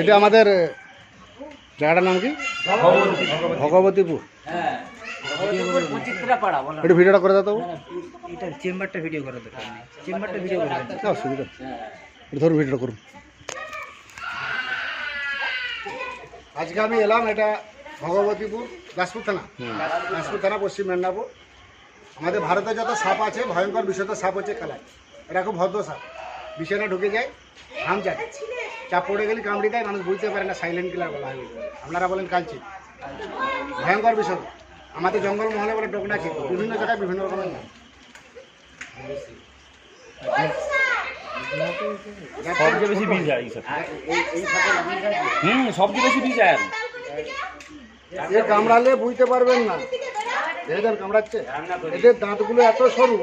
এটা আমাদের জায়গাটার নাম কি? ভগবতীপুর। হ্যাঁ একটু ভিডিওটা করে দাও তো এটা চেম্বারটা ভিডিও করে দরকার চেম্বারটা ভিডিও করে দেন অসুবিধা। একটু ধরুন ভিডিওটা করুন। আজকে আমি এলাম এটা ভগবতীপুর দাসপুর থানা। দাসপুর থানা পশ্চিম মেদিনীপুর। আমাদের ভারতে যত সাপ আছে ভয়ঙ্কর বিষয়ত সাপ হচ্ছে কালাই। এটা খুব ভদ্র সাপ। বিছানা ঢুকে যায় হাম চাটে চাপ পড়ে গেলে কামড়ি দেয় মানুষ বুঝতে পারে না সাইলেন্ট কিলার বলা হয় আপনারা বলেন কালচি। ভয়ঙ্কর বিষয়। আমাদের জঙ্গল মহলে বলে ডোকনা ছিল বিভিন্ন জায়গায় বিভিন্ন রকমের নাম। সবচেয়ে বেশি বীজ হয়। হুম সবচেয়ে বেশি বীজ হয় এ কামড়ালে বুঝতে পারবেন না। এদের কামড়াচ্ছে। এদের দাঁতগুলো এত সরু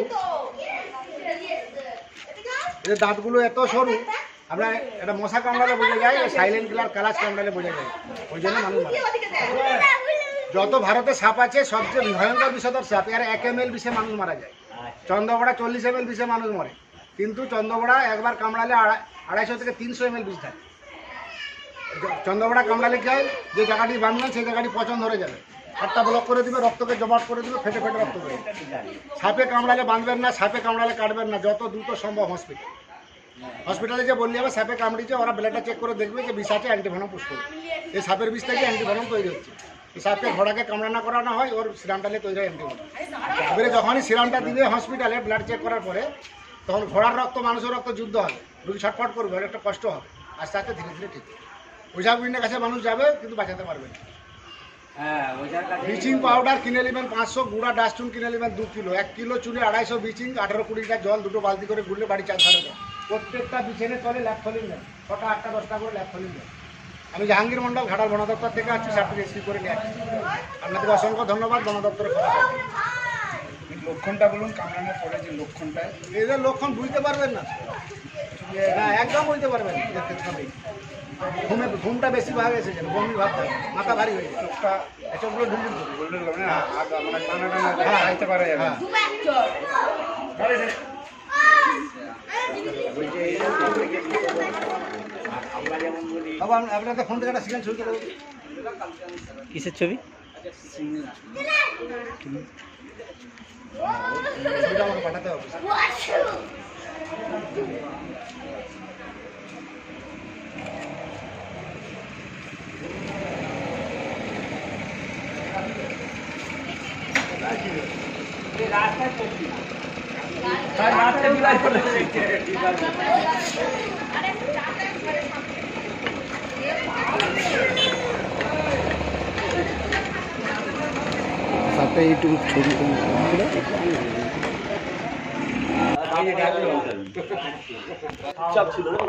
এদের দাঁতগুলো এত সরু, আমরা এটা মশা কামড়ালে বোঝা যায় সাইলেন্ট কিলার কালাস কামড়ালে বোঝা যায়। ওই জন্য মানুষ মারে যত ভারতে সাপ আছে, সবচেয়ে ভয়ঙ্কর বিষধর সাপ। এর এক এম এল বিষে মানুষ মারা যায়। চন্দ্রবড়া চল্লিশ এম এল বিষে মানুষ মরে। কিন্তু চন্দ্রবড়া একবার কামড়ালে আড়াই- আড়াইশো থেকে তিনশো এম এল বিষ থাকে চন্দ্রবড়া কামড়ালে কি হয়? যে জায়গাটি বাঁধবেন সেই জায়গাটি পচন ধরে যাবে। হাতটা ব্লক করে দিবে, রক্তকে জমাট করে দিবে, ফেটে ফেটে রক্ত করে সাপে কামড়ালে বাঁধবেন না, সাপে কামড়ালে কাটবেন না, যত দ্রুত সম্ভব হসপিটাল হসপিটালে যে বললি হবে সাপে কামড়িছে ওরা ব্লাডটা চেক করে দেখবে যে বিষ আছে অ্যান্টিভেনম পুষ করবে এই সাপের বিষ থেকে অ্যান্টিভেনম তৈরি হচ্ছে। এই সাপকে ঘোড়াকে কামড়ানো করানো হয় ওর সিরামটালে তৈরি হয় অ্যান্টিভেনম এবারে যখনই সিরামটা দিবে হসপিটালে ব্লাড চেক করার পরে তখন ঘোড়ার রক্ত মানুষের রক্ত যুদ্ধ হবে। রুগী ছটফট করবে আর একটা কষ্ট হবে। আস্তে আস্তে ধীরে ধীরে ঠিক হবে। ওঝা কাছে মানুষ যাবে কিন্তু বাঁচাতে পারবে না। হ্যাঁ ব্লিচিং পাউডার কিনে নেবেন পাঁচশো গুঁড়া ডাস্টুন কিনে নেবেন দু কিলো। এক কিলো চুলে আড়াইশো ব্লিচিং আঠারো কুড়িটা জল দুটো বালতি করে গুললে বাড়ি চার ধারে দেয় প্রত্যেকটা বিছানে চলে ল্যাপ ফলিন দেন ছটা আটটা দশটা করে ল্যাপ ফলিন দেন আমি জাহাঙ্গীর মন্ডল ঘাটাল বন দপ্তর থেকে আসছি সাপটি রেসিপি করে নিয়ে আসছি। আপনাদের অসংখ্য ধন্যবাদ বন দপ্তরে খবর লক্ষণটা বলুন কামড়ানোর পরে যে লক্ষণটা। এদের লক্ষণ বুঝতে পারবেন না। না একদম বুঝতে পারবেন দেখতে হবে। ঘুমে ঘুমটা বেশি ভাগ এসেছে বমি ভাব থাকে, মাথা ভারী হয়ে যায়। চোখটা চোখগুলো ঢুকে বললেন মানে আগ মানে টানা হ্যাঁ। খাইতে পারে। যাবে বাবা আপ- আপনাদের ফোন থেকে একটা সিগন্যাল ছবি করে কিসের ছবি? ছবিটা আমাকে পাঠাতে হবে সাথে ইউটিউব ছবি চাপ ছিল না